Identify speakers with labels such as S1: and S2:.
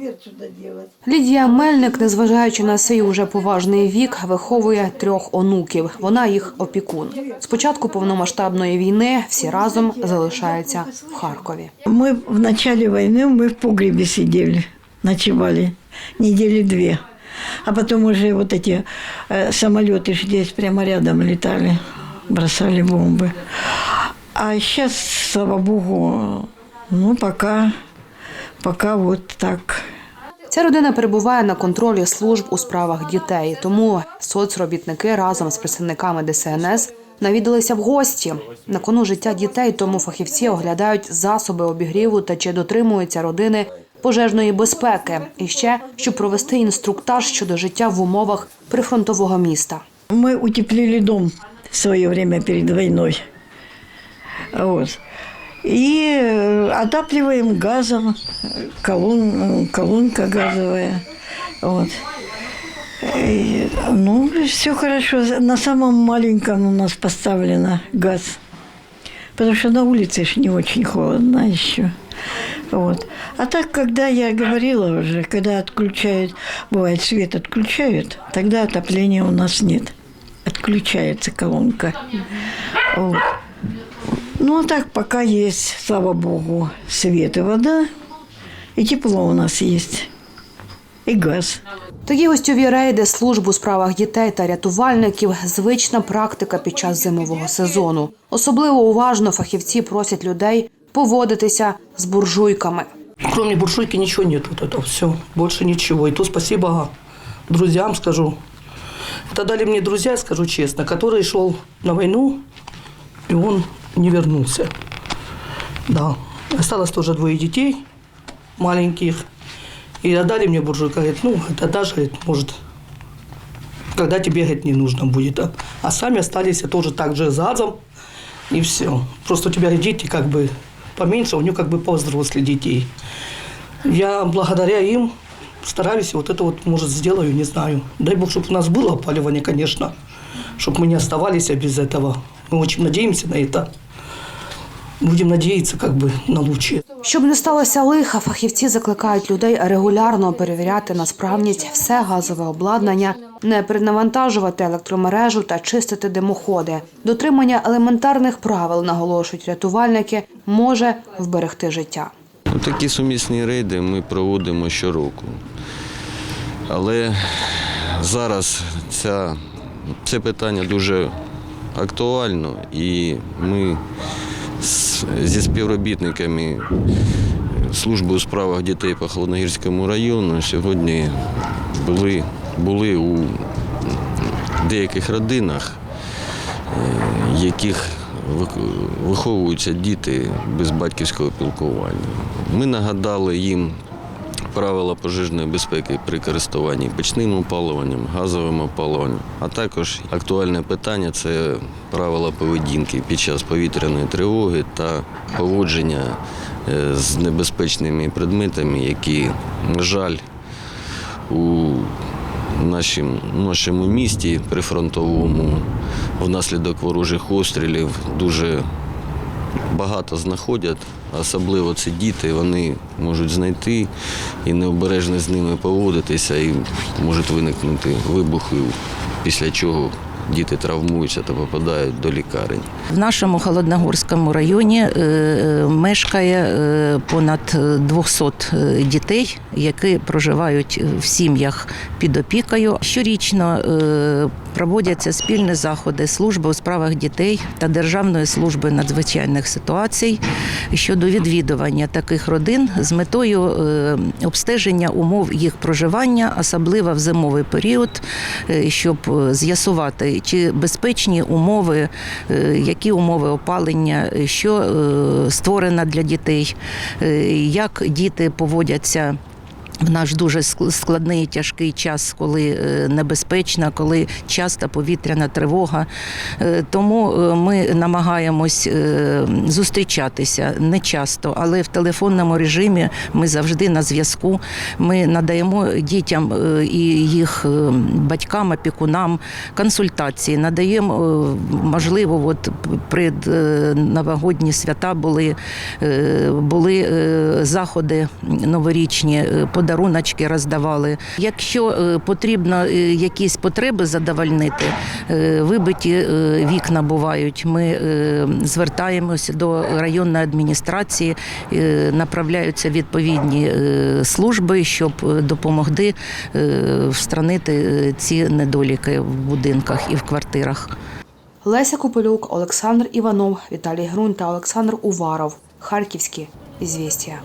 S1: дверцу доделать.
S2: Лідія Мельник, незважаючи на свій уже поважний вік, виховує трьох онуків. Вона їх опікун. З початку повномасштабної війни всі разом залишаються в Харкові.
S1: Мы в начале войны мы в погребе сидели, ночевали недели две. А потом уже вот эти э, самолеты ж здесь прямо рядом летали, бросали бомбы. А сейчас, слава богу, ну пока, пока вот так.
S2: Ця родина перебуває на контролі служб у справах дітей, тому соцробітники разом з представниками ДСНС навідалися в гості. На кону життя дітей, тому фахівці оглядають засоби обігріву та чи дотримуються родини пожежної безпеки. І ще щоб провести інструктаж щодо життя в умовах прифронтового міста.
S1: Мы утеплили дом в свое время перед войной. Вот. И э, отапливаем газом, колон, э, колонка газовая. Вот. И, ну, все хорошо. На самом маленьком у нас поставлено газ. Потому что на улице ж не очень холодно еще. Вот. А так, когда я говорила уже, когда отключают, бывает, свет отключают, тогда отопления у нас нет. Отключается колонка. Вот. Ну, а так пока есть, слава богу, свет и вода, и тепло у нас есть, и газ.
S2: Такі гостьові рейди служб у справах дітей та рятувальників звична практика під час зимового сезону. Особливо уважно фахівці просять людей поводитися з буржуйками.
S3: Кроме буржуйки ничего нет вот этого, все, больше ничего. И то спасибо друзьям скажу. Это дали мне друзья, скажу честно, который шел на войну, и он не вернулся. Да. Осталось тоже двое детей маленьких. И отдали мне буржуйка, говорит, ну, это даже, говорит, может, когда тебе, говорит, не нужно будет. А, а сами остались тоже так же с газом, и все. Просто у тебя дети как бы поменьше, у нее как бы повзрослее детей. Я благодаря им стараюсь, вот это вот, может, сделаю, не знаю. Дай Бог, чтобы у нас было опаливание, конечно, чтобы мы не оставались без этого. Мы очень надеемся на это. Будем надеяться как бы на лучшее.
S2: Щоб не сталося лиха, фахівці закликають людей регулярно перевіряти на справність все газове обладнання, не перенавантажувати електромережу та чистити димоходи. Дотримання елементарних правил, наголошують рятувальники, може вберегти життя.
S4: Ну, Такі сумісні рейди ми проводимо щороку. Але зараз ця, це питання дуже актуально і ми зі співробітниками служби у справах дітей по Холодногірському району сьогодні були, були у деяких родинах, е, яких виховуються діти без батьківського пілкування. Ми нагадали їм правила пожежної безпеки при користуванні печним опалюванням, газовим опалюванням, а також актуальне питання це правила поведінки під час повітряної тривоги та поводження е, з небезпечними предметами, які, на жаль, у нашім, нашому місті прифронтовому внаслідок ворожих обстрілів дуже багато знаходять, особливо це діти, вони можуть знайти і необережно з ними поводитися, і можуть виникнути вибухи, після чого діти травмуються та попадають до лікарень.
S5: В нашому Холодногорському районі е, е, мешкає е, понад 200 е, дітей, які проживають в сім'ях під опікою. Щорічно проводяться спільні заходи служби у справах дітей та Державної служби надзвичайних ситуацій щодо відвідування таких родин з метою обстеження умов їх проживання, особливо в зимовий період, щоб е, чи безпечні умови, е, які умови опалення, е, що е, створено для дітей, як діти поводяться. В наш дуже складний тяжкий час, коли е, небезпечна, коли часто повітряна тривога. Е, Тому е, ми намагаємось зустрічатися не часто, але в телефонному режимі ми завжди на зв'язку. Ми надаємо дітям і їх батькам, опікунам консультації, надаємо можливо, от е, новогодні свята були, були заходи новорічні. Подаруночки роздавали. Якщо е, потрібно е, якісь потреби задовольнити, е, вибиті вікна бувають. Ми звертаємося до районної адміністрації, направляються відповідні служби, щоб допомогти встранити ці недоліки в будинках і в квартирах.
S2: Леся Копилюк, Олександр Іванов, Віталій Грунь та Олександр Уваров. Харківські. Ізвістія.